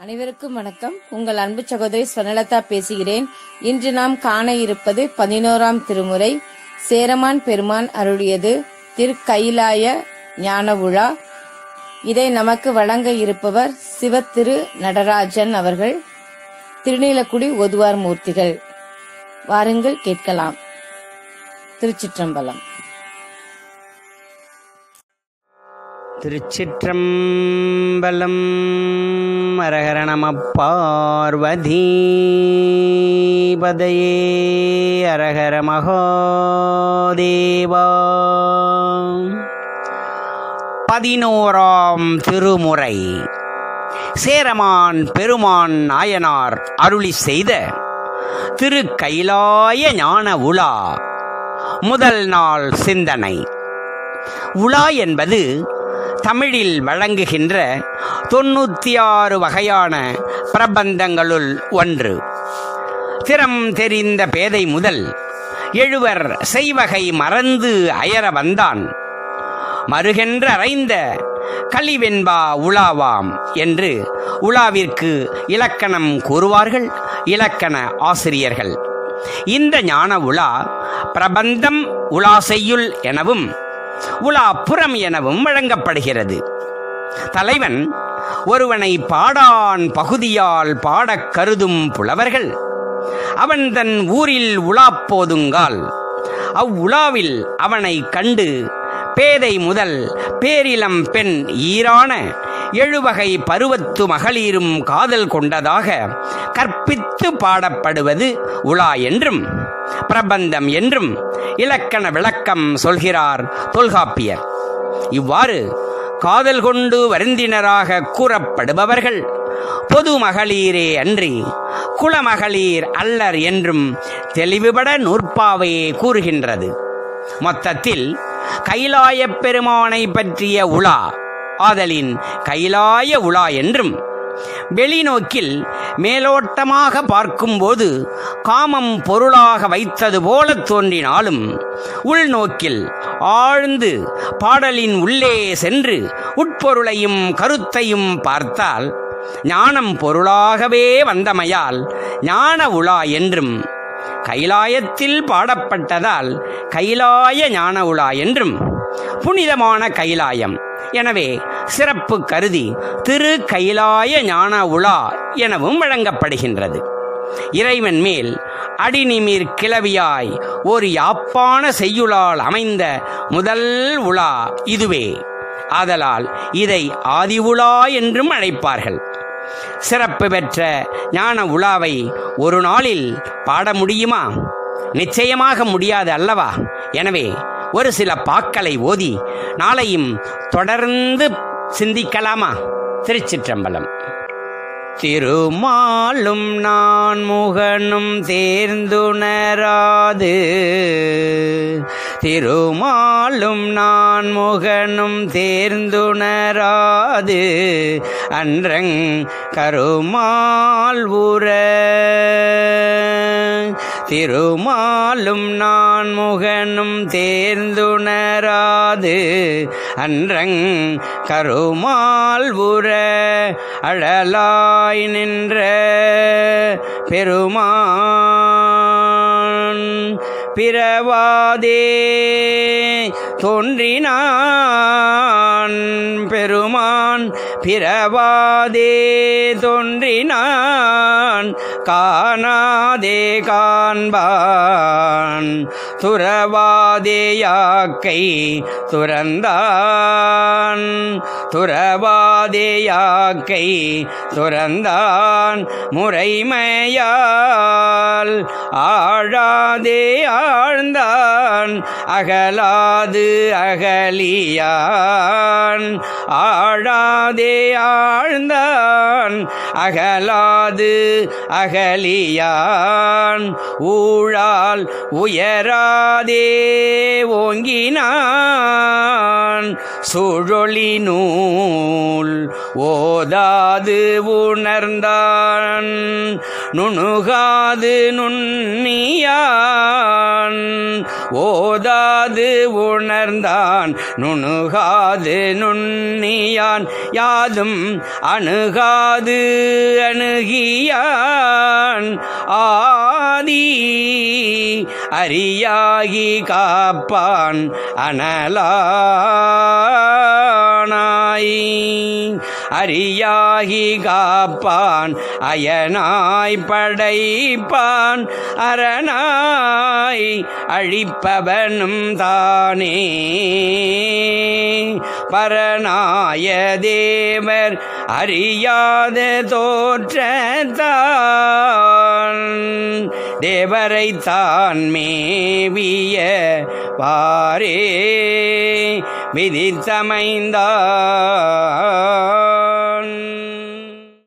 அனைவருக்கும் வணக்கம். உங்கள் அன்பு சகோதரி ஸ்வர்ணலதா பேசுகிறேன். இன்று நாம் காண இருப்பது பதினோராம் திருமுறை. சேரமான் பெருமான் அருளியது திருக்கைலாய ஞான விழா இதை நமக்கு வழங்க இருப்பவர் சிவத்திரு நடராஜன் அவர்கள். திருநீலக்குடி ஒதுவார் மூர்த்திகள். வாருங்கள் கேட்கலாம். திருச்சிற்றம்பலம். திருச்சிற்றம்பலம் அரகர நம பதையே அரகர மகோதேவா. பதினோராம் திருமுறை. சேரமான் பெருமான் நாயனார் அருளி செய்த திரு கைலாய ஞான உலா முதல் நாள் சிந்தனை. உலா என்பது தமிழில் வழங்குகின்ற தொண்ணூற்றி ஆறு வகையான பிரபந்தங்களுள் ஒன்று. திறம் தெரிந்த பேதை முதல் எழுவர் செய்வகை மறந்து அயர வந்தான். மறுகென்ற அறைந்த கலிவெண்பா உலாவாம் என்று உலாவிற்கு இலக்கணம் கூறுவார்கள் இலக்கண ஆசிரியர்கள். இந்த ஞான உலா பிரபந்தம் உலா செய்யுள் எனவும் உலாப்புறம் எனவும் வழங்கப்படுகிறது. தலைவன் ஒருவனை பாடான் பகுதியால் பாடக் கருதும் புலவர்கள் அவன் தன் ஊரில் உலாப் போதுங்கால் அவ்வுலாவில் அவனை கண்டு பேதை முதல் பேரிளம் பெண் ஈரான எழுவகை பருவத்து மகளிரும் காதல் கொண்டதாக கற்பித்து பாடப்படுவது உலா என்றும் பிரபந்தம் என்றும் இலக்கண விளக்கம் சொல்கிறார் தொல்காப்பியர். இவ்வாறு காதல் கொண்டு வருந்தினராக கூறப்படுபவர்கள் பொது மகளிரே அன்றி குலமகளிர் அல்லர் என்றும் தெளிவுபட நூற்பாவையே கூறுகின்றது. மொத்தத்தில் கைலாயப் பெருமானை பற்றிய உலா ஆதலின் கைலாய உலா என்றும் வெளிநோக்கில் மேலோட்டமாக பார்க்கும்போது காமம் பொருளாக வைத்தது போல தோன்றினாலும் உள்நோக்கில் ஆழ்ந்து பாடலின் உள்ளே சென்று உட்பொருளையும் கருத்தையும் பார்த்தால் ஞானம் பொருளாகவே வந்தமையால் ஞான உலா என்றும் கைலாயத்தில் பாடப்பட்டதால் கைலாய ஞான உலா என்றும் புனிதமான கைலாயம் எனவே சிறப்பு கருதி திரு கைலாய ஞான உலா எனவும் வழங்கப்படுகின்றது. இறைவன் மேல் அடிநிமிர் கிளவியாய் ஒரு யாப்பான செய்யுளால் அமைந்த முதல் உலா இதுவே. ஆதலால் இதை ஆதி உலா என்றும் அழைப்பார்கள். சிறப்பு பெற்ற ஞான உலாவை ஒரு நாளில் பாட முடியுமா? நிச்சயமாக முடியாது அல்லவா? எனவே ஒரு சில பாக்களை ஓதி நாளையும் தொடர்ந்து சிந்திக்கலாமா? திருச்சிற்றம்பலம். திருமாலும் நான் முகனும் தேர்ந்துணராது. திருமாலும் நான் முகனும் தேர்ந்துணராது. அன்றங் கருமால் உற திருமாலும் நான் முகனும் தேர்ந்துணராது. அன்றங் கருமால் உற அழலாய் நின்ற பெருமான். பிறவாதே தோன்றினான் பெருமான் பிறவாதே தோன்றினான். காணாதே காண்பான். துறவாதே யாக்கை துறந்தான். துறவாதேயாக்கை துறந்தான். முறைமையா ஆழாதே ஆழ்ந்தான் அகலாது அகலியான். ஆழாதே ஆழ்ந்தான் அகலான் அகலாது அகலியான். ஊழால் உயராதே ஓங்கினான். சுழொளி நூல் ஓதாது உணர்ந்தான். நுணுகாது நுண்ணியான். ஓதாது உணர்ந்தான் நுணுகாது நுண்ணியான் யாதும் அணுகாது அணுகியான். ஆதி அரியாகி காப்பான் அனலானா அனலானாய் அரியாகி காப்பான் அயனாய் படைப்பான் அரணாய் அழிப்பவனும் தானே. பரநாய தேவர் அறியாத தோற்றத்தான் தேவரை தான் மேவிய வாரே. విధించమైందా